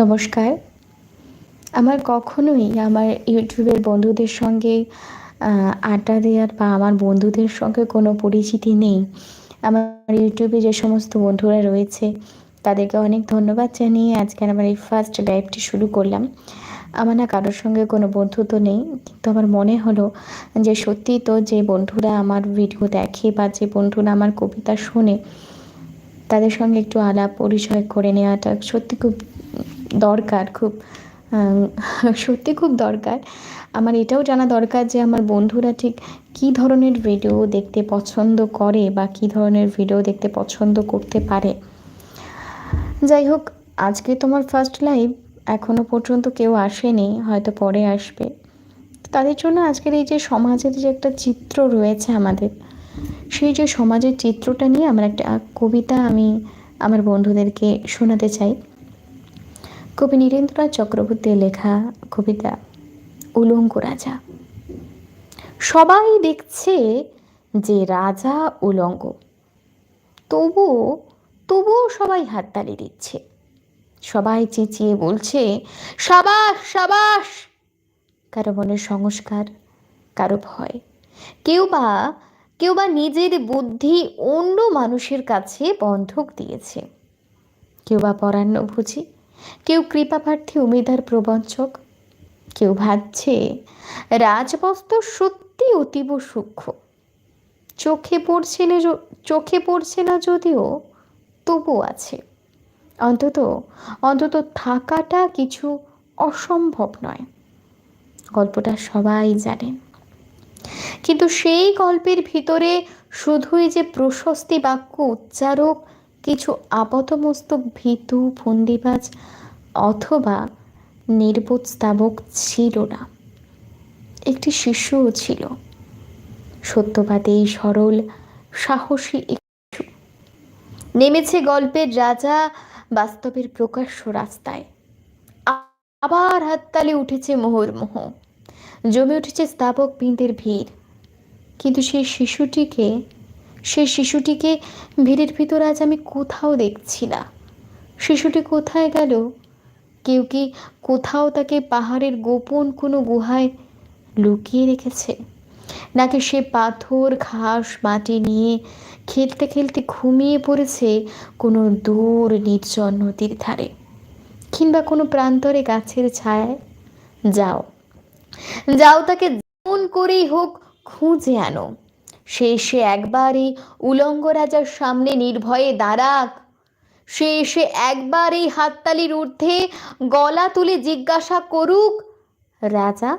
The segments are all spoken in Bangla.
নমস্কার। আমার কখনোই আমার ইউটিউবের বন্ধুদের সঙ্গে আড্ডা দেওয়ার বা আমার বন্ধুদের সঙ্গে কোনো পরিচিতি নেই। আমার ইউটিউবে যে সমস্ত বন্ধুরা রয়েছে, তাদেরকে অনেক ধন্যবাদ জানিয়ে আজকে আমার এই ফার্স্ট লাইভটি শুরু করলাম। আমার না কারোর সঙ্গে কোনো বন্ধুত্ব নেই, কিন্তু আমার মনে হলো যে সত্যি তো যে বন্ধুরা আমার ভিডিও দেখে বা যে বন্ধুরা আমার কবিতা শোনে, তাদের সঙ্গে একটু আলাপ পরিচয় করে নেওয়াটা সত্যি খুব দরকার, খুব সত্যি খুব দরকার। আমার এটাও জানা দরকার যে আমার বন্ধুরা ঠিক কী ধরনের ভিডিও দেখতে পছন্দ করে বা কী ধরনের ভিডিও দেখতে পছন্দ করতে পারে। যাই হোক, আজকে তোমার ফার্স্ট লাইভ এখনও পর্যন্ত কেউ আসেনি, হয়তো পরে আসবে। তাদের জন্য আজকের এই যে সমাজের যে একটা চিত্র রয়েছে আমাদের, সেই যে সমাজের চিত্রটা নিয়ে আমার একটা কবিতা আমি আমার বন্ধুদেরকে শোনাতে চাই। কবি নীরেন্দ্রনাথ চক্রবর্তীর লেখা কবিতা উলঙ্গ রাজা। সবাই দেখছে যে রাজা উলঙ্গ। তবুও তবুও সবাই হাততালি দিচ্ছে। সবাই চেঁচিয়ে বলছে, সাবাস সাবাস! কারও মনে সংস্কার, কারও ভয়। কেউ বা কেউ বা নিজের বুদ্ধি অন্য মানুষের কাছে বন্ধক দিয়েছে। কেউ বা পরান্নভোজী কেউ কৃপাপ্রার্থী উমেদার প্রবঞ্চক, কেউ ভাবছে রাজবস্ত্র সত্যি অতীব সূক্ষ্ম। চোখে পড়ছে না চোখে পড়ছে না যদিও তবু আছে। অন্তত অন্তত থাকাটা কিছু অসম্ভব নয়। গল্পটা সবাই জানেন কিন্তু সেই গল্পের ভিতরে শুধুই যে প্রশস্তি বাক্য উচ্চারক কিছু আপাতমস্তক ভীতু ফন্দিবাজ অথবা নির্বোধ স্তাবক ছিল না। একটি শিশুও ছিল। সত্যবাদী, সরল, সাহসী একটু নেমেছে গল্পের রাজা, বাস্তবের প্রকাশ্য রাস্তায়। আবার হাততালি উঠেছে মোহরমোহ জমে উঠেছে স্তাবক বিন্দের ভিড়। কিন্তু সেই শিশুটিকে সেই শিশুটিকে ভিড়ের ভিতর আজ আমি কোথাও দেখছি না। শিশুটি কোথায় গেল? কেউ কি কোথাও তাকে পাহাড়ের গোপন কোনো গুহায় লুকিয়ে রেখেছে? নাকি সে পাথর, ঘাস, মাটি নিয়ে খেলতে খেলতে ঘুমিয়ে পড়েছে কোনো দূর, নির্জন নদীর ধারে? কিংবা কোনো প্রান্তরে গাছের ছায়ায়? যাও যাও তাকে যেমন করেই হোক খুঁজে আনো। সে একবার উলঙ্গ রাজার সামনে নির্ভয়ে দাঁড়াক। সে এসে একবার এই হাততালির ঊর্ধ্বে গলা তুলে জিজ্ঞাসা করুক, রাজা,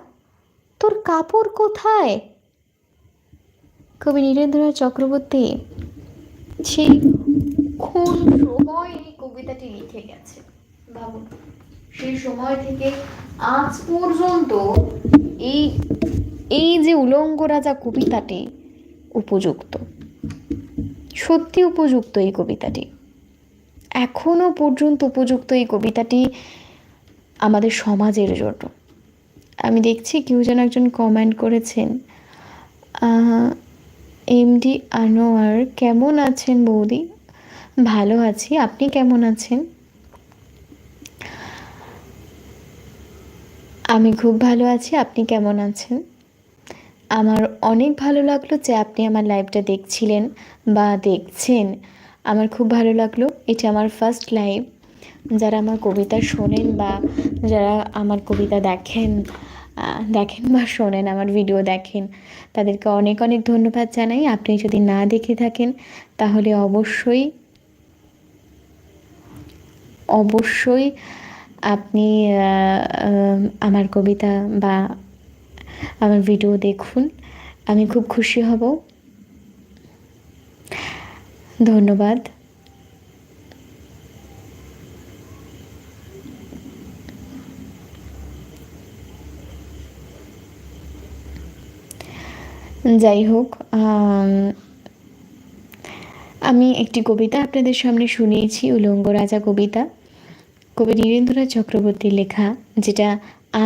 তোর কাপড় কোথায়? কবি নীরেন্দ্রনাথ চক্রবর্তী সেই কোন সময় এই কবিতাটি লিখে গেছে। ভাবুন, সেই সময় থেকে আজ পর্যন্ত এই এই যে উলঙ্গ রাজা কবিতাটি উপযুক্ত। সত্যি উপযুক্ত এই কবিতাটি। এখনও পর্যন্ত উপযুক্ত এই কবিতাটি আমাদের সমাজের জন্য। আমি দেখছি কেউ যেন একজন কমেন্ট করেছেন এমডি আনোয়ার কেমন আছেন বৌদি? ভালো আছি, আপনি কেমন আছেন? আমি খুব ভালো আছি, আপনি কেমন আছেন? আমার অনেক ভালো লাগল যে আপনি আমার লাইভটা দেখছিলেন বা দেখছেন। আমার খুব ভালো লাগল, এটা আমার ফার্স্ট লাইভ যারা আমার কবিতা শোনেন বা যারা আমার কবিতা দেখেন দেখেন বা শোনেন, আমার ভিডিও দেখেন, তাদেরকে অনেক অনেক ধন্যবাদ জানাই। আপনি যদি না দেখে থাকেন, তাহলে অবশ্যই অবশ্যই আপনি আমার কবিতা বা আমার ভিডিও দেখুন। আমি খুব খুশি হব। ধন্যবাদ। যাই হোক আম, একটি কবিতা আপনাদের সামনে শুনিয়েছি উলঙ্গ রাজা কবিতা। কবি নীরেন্দ্রনাথ চক্রবর্তীর লেখা যেটা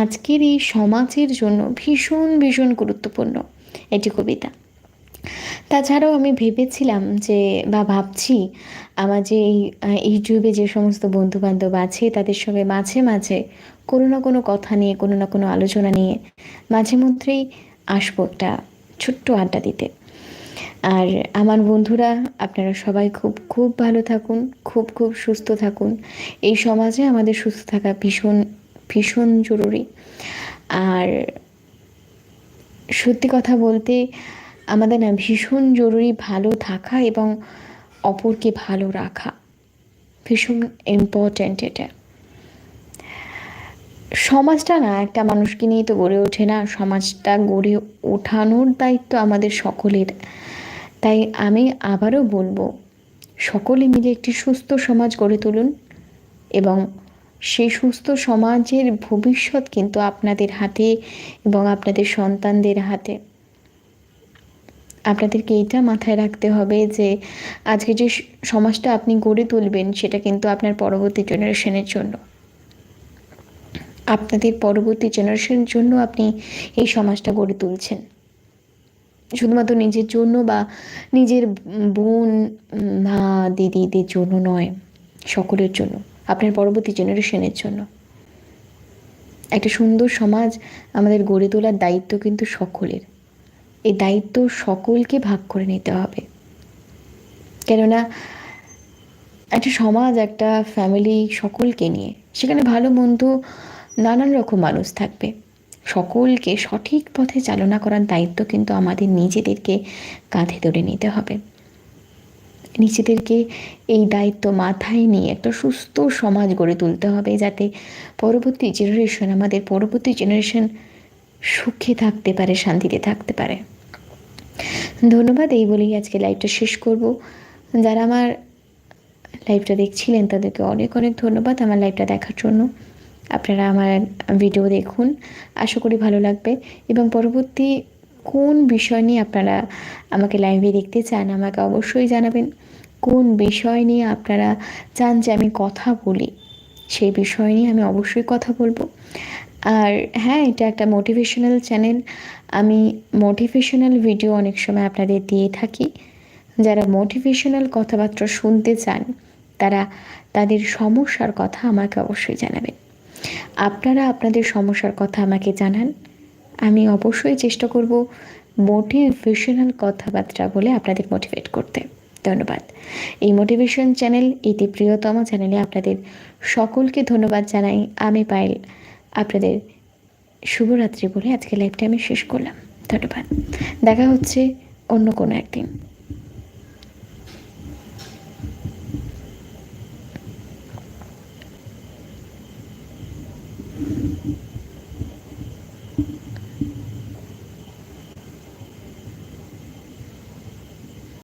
আজকের এই সমাজের জন্য ভীষণ ভীষণ গুরুত্বপূর্ণ একটি কবিতা। তাছাড়াও আমি ভেবেছিলাম যে, বা ভাবছি, আমার যে এই ইউটিউবে যে সমস্ত বন্ধুবান্ধব আছে, তাদের সঙ্গে মাঝে মাঝে কোনো না কোনো কথা নিয়ে, কোনো না কোনো আলোচনা নিয়ে মাঝে মধ্যেই আসব একটা ছোট্ট আড্ডা দিতে। আর আমার বন্ধুরা, আপনারা সবাই খুব খুব ভালো থাকুন, খুব খুব সুস্থ থাকুন। এই সমাজে আমাদের সুস্থ থাকা ভীষণ ভীষণ জরুরি। আর সত্যি কথা বলতে আমাদের না ভীষণ জরুরি ভালো থাকা এবং অপরকে ভালো রাখা। ভীষণ ইম্পর্ট্যান্ট এটা। সমাজটা না একটা মানুষকে নিয়ে তো গড়ে ওঠে না, সমাজটা গড়ে ওঠানোর দায়িত্ব আমাদের সকলের। তাই আমি আবারও বলব, সকলে মিলে একটি সুস্থ সমাজ গড়ে তুলুন এবং সেই সুস্থ সমাজের ভবিষ্যৎ কিন্তু আপনাদের হাতে এবং আপনাদের সন্তানদের হাতে। আপনাদেরকে এটা মাথায় রাখতে হবে যে, আজকে যে সমাজটা আপনি গড়ে তুলবেন সেটা কিন্তু আপনার পরবর্তী জেনারেশনের জন্য। আপনাদের পরবর্তী জেনারেশনের জন্য আপনি এই সমাজটা গড়ে তুলছেন। শুধুমাত্র নিজের জন্য বা নিজের বোন মা, দিদিদের জন্য নয়, সকলের জন্য। আপনার পরবর্তী জেনারেশনের জন্য। একটা সুন্দর সমাজ আমাদের গড়ে তোলার দায়িত্ব কিন্তু সকলের। এই দায়িত্ব সকলকে ভাগ করে নিতে হবে। কেননা একটা সমাজ, একটা ফ্যামিলি সকলকে নিয়ে, সেখানে ভালো, মন্দ নানান রকম মানুষ থাকবে। সকলকে সঠিক পথে চালনা করার দায়িত্ব কিন্তু আমাদের নিজেদেরকে কাঁধে ধরে নিতে হবে। নিজেদেরকে এই দায়িত্ব মাথায় নিয়ে একটা সুস্থ সমাজ গড়ে তুলতে হবে যাতে পরবর্তী জেনারেশন আমাদের পরবর্তী জেনারেশন সুখে থাকতে পারে, শান্তিতে থাকতে পারে। ধন্যবাদ, এই বলেই আজকে লাইভটা শেষ করব। যারা আমার লাইভটা দেখছিলেন, তাদেরকে অনেক অনেক ধন্যবাদ আমার লাইভটা দেখার জন্য। আপনারা আমার ভিডিও দেখুন, আশা করি ভালো লাগবে। এবং পরবর্তী কোন বিষয় নিয়ে আপনারা আমাকে লাইভে দেখতে চান, আমাকে অবশ্যই জানাবেন। কোন বিষয় নিয়ে আপনারা চান যে আমি কথা বলি, সেই বিষয় নিয়ে আমি অবশ্যই কথা বলব। আর হ্যাঁ এটা একটা মোটিভেশনাল চ্যানেল আমি মোটিভেশনাল ভিডিও অনেক সময় আপনাদের দিয়ে থাকি। যারা মোটিভেশনাল কথাবার্তা শুনতে চান, তারা তাদের সমস্যার কথা আমাকে অবশ্যই জানাবেন। আপনারা আপনাদের সমস্যার কথা আমাকে জানান। আমি অবশ্যই চেষ্টা করব মোটিভেশনাল কথাবার্তা বলে আপনাদের মোটিভেট করতে। ধন্যবাদ। এই মোটিভেশন চ্যানেল এটি প্রিয়তম চ্যানেলে আপনাদের সকলকে ধন্যবাদ জানাই। আমি পাইল আপনাদের শুভরাত্রি বলে আজকে লাইভটা আমি শেষ করলাম। ধন্যবাদ। দেখা হচ্ছে অন্য কোনো একদিন।